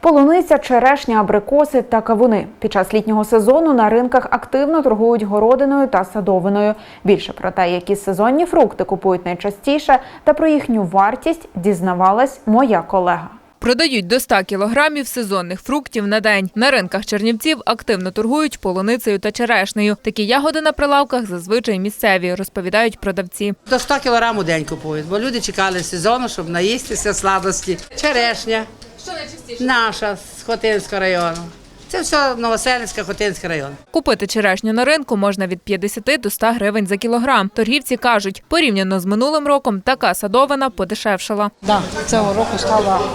Полуниця, черешня, абрикоси та кавуни. Під час літнього сезону на ринках активно торгують городиною та садовиною. Більше про те, які сезонні фрукти купують найчастіше, та про їхню вартість дізнавалась моя колега. Продають до 100 кілограмів сезонних фруктів на день. На ринках Чернівців активно торгують полуницею та черешнею. Такі ягоди на прилавках зазвичай місцеві, розповідають продавці. До 100 кілограм у день купують, бо люди чекали сезону, щоб наїстися сладості. Черешня. Що найчастіше? Наша з Хотинського району. Це все Новоселицька, Хотинський район. Купити черешню на ринку можна від 50 до 100 гривень за кілограм. Торгівці кажуть, порівняно з минулим роком така садовина подешевшала. Да, цього року стало,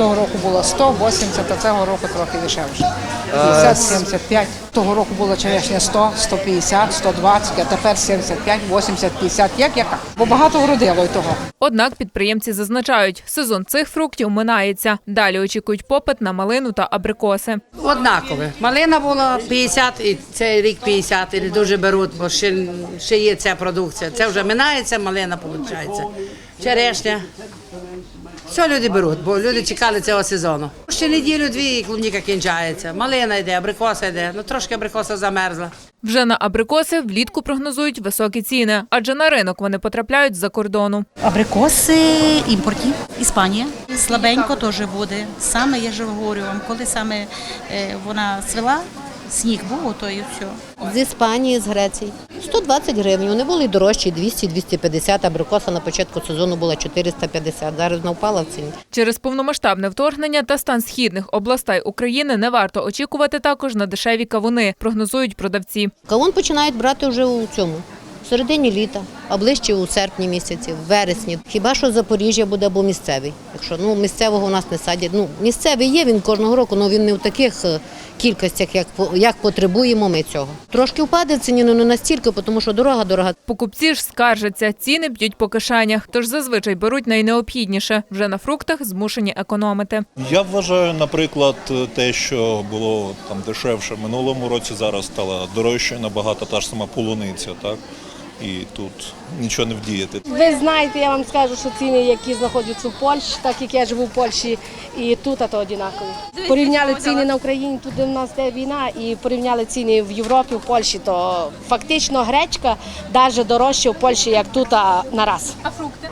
того року було 180, а цього року трохи дешевше. 50, 75. Того року було черешня 100, 150, 120, а тепер 75, 80, 50, як яка. Бо багато вродило й того. Однак підприємці зазначають, сезон цих фруктів минається. Далі очікують попит на малину та абрикоси. Однакове. Малина була 50 і цей рік 50, і дуже беруть, бо ще, ще є ця продукція. Це вже минається, малина виходить. Черешня. Все люди беруть, бо люди чекали цього сезону. Ще неділю-дві клубніка кінчається. Малина йде, абрикоса йде. Ну трошки абрикоса замерзла. Вже на абрикоси влітку прогнозують високі ціни, адже на ринок вони потрапляють з-за кордону. Абрикоси імпортні, Іспанія. Слабенько теж буде. Саме я ж говорю вам, коли саме е, вона цвела, сніг був, то і все. З Іспанії, з Греції. 120 гривень. Вони були дорожчі 200-250. Абрикоса на початку сезону була 450. Зараз навпала впала в ціні. Через повномасштабне вторгнення та стан східних областей України не варто очікувати також на дешеві кавуни, прогнозують продавці. Кавун починають брати вже у цьому. В середині літа, а ближче у серпні місяці, в вересні. Хіба що Запоріжжя буде або місцевий. Якщо ну місцевого у нас не садять. Ну місцевий є він кожного року, але він не в таких е, кількостях, як як потребуємо ми цього. Трошки впаде ціні, але не настільки, тому що дорога дорога. Покупці ж скаржаться, ціни б'ють по кишенях, тож зазвичай беруть найнеобхідніше. Вже на фруктах змушені економити. Я вважаю, наприклад, те, що було там дешевше в минулому році, зараз стало дорожче набагато та ж сама полуниця, так? І тут нічого не вдіяти. Ви знаєте, я вам скажу, що ціни, які знаходяться в Польщі, так як я живу в Польщі, і тут, а то однакові. Порівняли ціни на Україні, тут де в нас де війна, і порівняли ціни в Європі, в Польщі, то фактично гречка навіть дорожча в Польщі, як тут а, на раз. А фрукти?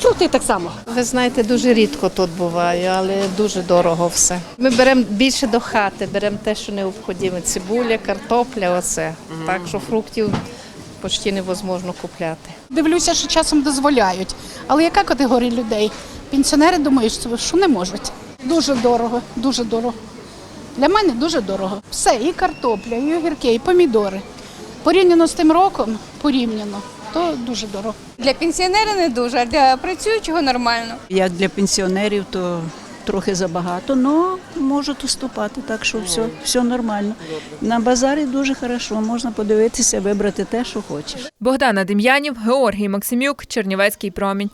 Фрукти так само. Ви знаєте, дуже рідко тут буває, але дуже дорого все. Ми беремо більше до хати, беремо те, що необхідне. Цибуля, картопля, оце. Так що фруктів почти невозможно купляти. Дивлюся, що часом дозволяють. Але яка категорія людей? Пенсіонери думають, що- що не можуть. Дуже дорого, дуже дорого. Для мене дуже дорого. Все, і картопля, і огірки, і помідори. Порівняно з тим роком, порівняно, то дуже дорого. Для пенсіонера не дуже, а для працюючого нормально. Як для пенсіонерів, то трохи забагато, але можуть уступати, так що все, все нормально. На базарі дуже хорошо, можна подивитися, вибрати те, що хочеш. Богдана Дем'янів, Георгій Максимюк, Чернівецький промінь.